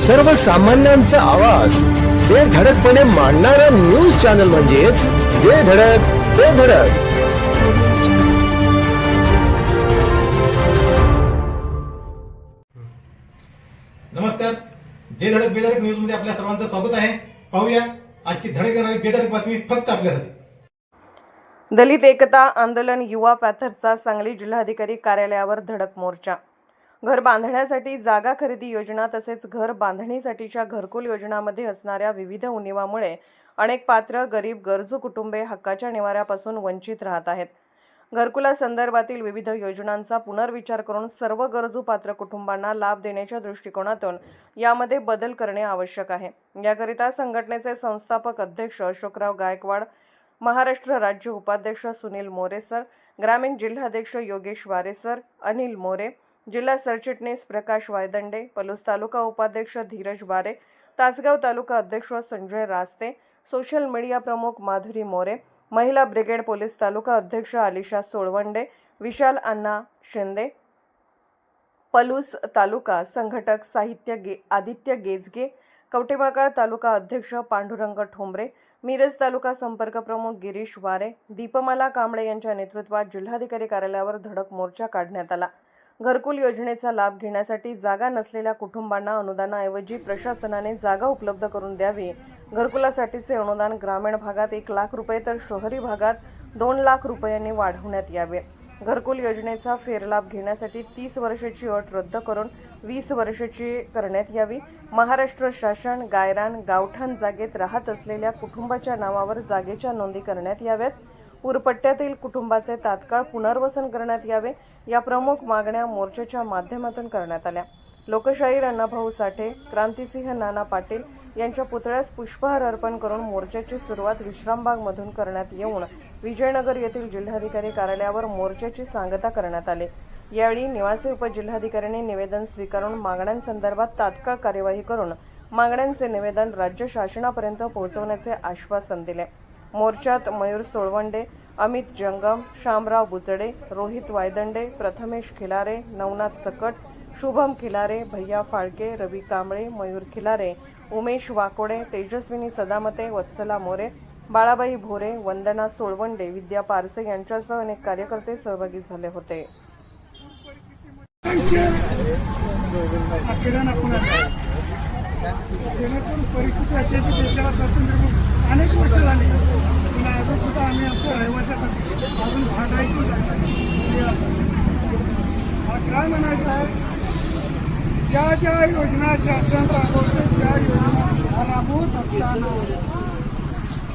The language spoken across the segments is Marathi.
सर्वसामान्यांचा आवाज. बेधडकपणे मांडणारा न्यूज चॅनल म्हणजेच बेधडक बेधडक नमस्कार. जे धडक बेधडक न्यूजमध्ये आपल्या सर्वांचं स्वागत आहे. पाहूया आजची धडक देणारी बेधडक बातमी फक्त आपल्यासाठी. दलित एकता आंदोलन युवा पॅथरचा सांगली जिल्हाधिकारी कार्यालयावर धडक मोर्चा. घर बांधण्यासाठी जागा खरेदी योजना तसेच घर बांधणीसाठीच्या घरकुल योजनामध्ये असणाऱ्या विविध उणीवामुळे अनेक पात्र गरीब गरजू कुटुंबे हक्काच्या निवाऱ्यापासून वंचित राहत आहेत. घरकुलासंदर्भातील विविध योजनांचा पुनर्विचार करून सर्व गरजू पात्र कुटुंबांना लाभ देण्याच्या दृष्टिकोनातून यामध्ये बदल करणे आवश्यक आहे. याकरिता संघटनेचे संस्थापक अध्यक्ष अशोकराव गायकवाड महाराष्ट्र राज्य उपाध्यक्ष सुनील मोरे सर ग्रामीण जिल्हाध्यक्ष योगेश वारे सर अनिल मोरे जिल्हा सरचिटणीस प्रकाश वायदंडे पलूस तालुका उपाध्यक्ष धीरज बारे तासगाव तालुका अध्यक्ष संजय रास्ते सोशल मीडिया प्रमुख माधुरी मोरे महिला ब्रिगेड पोलीस तालुका अध्यक्ष आलिशा सोळवंडे विशाल अण्णा शिंदे पलूस तालुका संघटक साहित्य गे आदित्य गेजगे कवटेमाकाळ तालुका अध्यक्ष पांडुरंग ठोंबरे मिरज तालुका संपर्क प्रमुख गिरीश वारे दीपमाला कांबळे यांच्या नेतृत्वात जिल्हाधिकारी कार्यालयावर धडक मोर्चा काढण्यात आला. घरकुल योजनेचा लाभ घेण्यासाठी जागा नसलेल्या कुटुंबांना अनुदानाऐवजी प्रशासनाने जागा उपलब्ध करून द्यावी. घरकुलासाठीचे अनुदान ग्रामीण भागात एक लाख रुपये तर शहरी भागात दोन लाख रुपयांनी वाढवण्यात यावे. घरकुल योजनेचा फेरलाभ घेण्यासाठी तीस वर्षाची अट रद्द करून वीस वर्षाची करण्यात यावी. महाराष्ट्र शासन गायरान गावठाण जागेत राहत असलेल्या कुटुंबाच्या नावावर जागेच्या नोंदी करण्यात याव्यात. पूरपट्ट्यातील कुटुंबाचे तात्काळ पुनर्वसन करण्यात यावे या प्रमुख मागण्या मोर्चाच्या माध्यमातून करण्यात आल्या. लोकशाहीर अण्णाभाऊ साठे क्रांतिसिंह नाना पाटील यांच्या पुतळ्यास पुष्पहार अर्पण करून मोर्चाची सुरुवात विश्रामबागमधून करण्यात येऊन विजयनगर येथील जिल्हाधिकारी कार्यालयावर मोर्चाची सांगता करण्यात आली. यावेळी निवासी उपजिल्हाधिकाऱ्यांनी निवेदन स्वीकारून मागण्यांसंदर्भात तात्काळ कार्यवाही करून मागण्यांचे निवेदन राज्य शासनापर्यंत पोहोचवण्याचे आश्वासन दिले. मोर्चात मयूर सोळवंडे अमित जंगम शामराव बुचडे रोहित वायदंडे प्रथमेश खिलारे नवनाथ सकट शुभम खिलारे भैया फाळके रवी कांबळे मयूर खिलारे उमेश वाकोडे तेजस्विनी सदामते वत्सला मोरे बाळाबाई भोरे वंदना सोळवंडे विद्या पारसे यांच्यासह अनेक कार्यकर्ते सहभागी झाले होते. जेणेकरून परिस्थिती अशी आहे की देशाला स्वातंत्र्य मिळून अनेक वर्ष झाली. पण अजून सुद्धा आम्ही आमच्या रहिवाशासाठी अजून भांडायची काय म्हणायचं आहे? ज्या ज्या योजना शासन राबवते त्या योजना राबवत असताना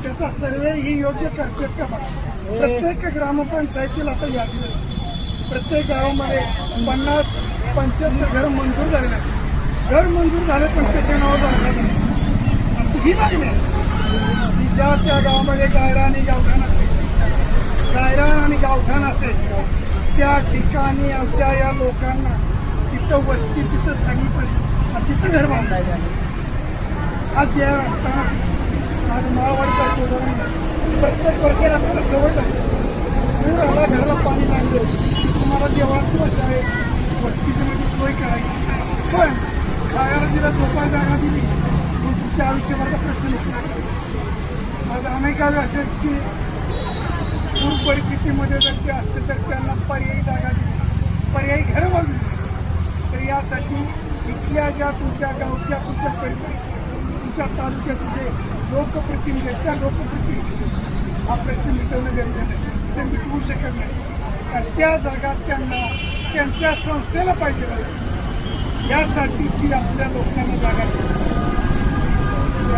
त्याचा सर्वे ही योग्य करतात का बघा प्रत्येक ग्रामपंचायतीला आता यादी प्रत्येक गावामध्ये पन्नास पंच्याहत्तर घर मंजूर झाले नाही घर मंजूर झाले पण त्याच्या नावावर बांधलं नाही. आमची ही मागणी आहे. ज्या त्या गावामध्ये गायरा आणि गावठाण असेल गायरा आणि गावठाण असेल त्या ठिकाणी आमच्या या लोकांना तिथं वस्ती तिथं झाली पाहिजे आणि तिथं घर बांधायचं आहे. आज या असताना आज महावाडीचा शोधून प्रत्येक वर्षाला आपल्याला सवय लागते. पूर आला घराला पाणी लागलं. तुम्हाला देवळात किंवा शाळेत वस्तीची म्हणजे सोय करायची पण दिवस तिला जागा दिली. मग तुमच्या आयुष्यामध्ये प्रश्न निघतो आज अनेक असे आहेत की पूर परिस्थितीमध्ये जर ते असते तर त्यांना पर्यायी जागा दिली. पर्यायी घरं बांधली. तर यासाठी इथल्या ज्या तुमच्या गावच्या तुमच्या परिसरात तुमच्या तालुक्याचे जे लोकप्रतिनिधी आहेत त्या लोकप्रतिनिधी हा प्रश्न मिटवणं गरजेचं ते मिटवू शकत नाही. कारण त्या जागा त्यांना त्यांच्या संस्थेला पाहिजे. यासाठी ती आपल्या लोकांना जागा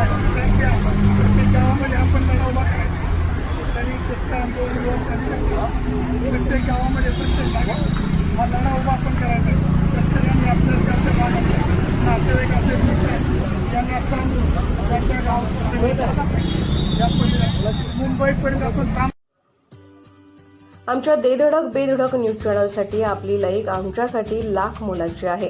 अशी संख्या प्रत्येक गावामध्ये आपण लढा उभा करायचा. तरी आंदोलन प्रत्येक गावामध्ये प्रत्येक भागात हा लढा उभा आपण करायचा. आहे. प्रत्येकाने आपल्या त्यांच्या भागात नातेवाईक असेल मित्र आहेत, यांना सांगून त्यांच्या गावात सुविधा या पद्धतीने मुंबईपर्यंत आपण काम आमच्या देधडक बेधडक न्यूज चॅनलसाठी आपली लाईक आमच्यासाठी लाख मोलाची आहे.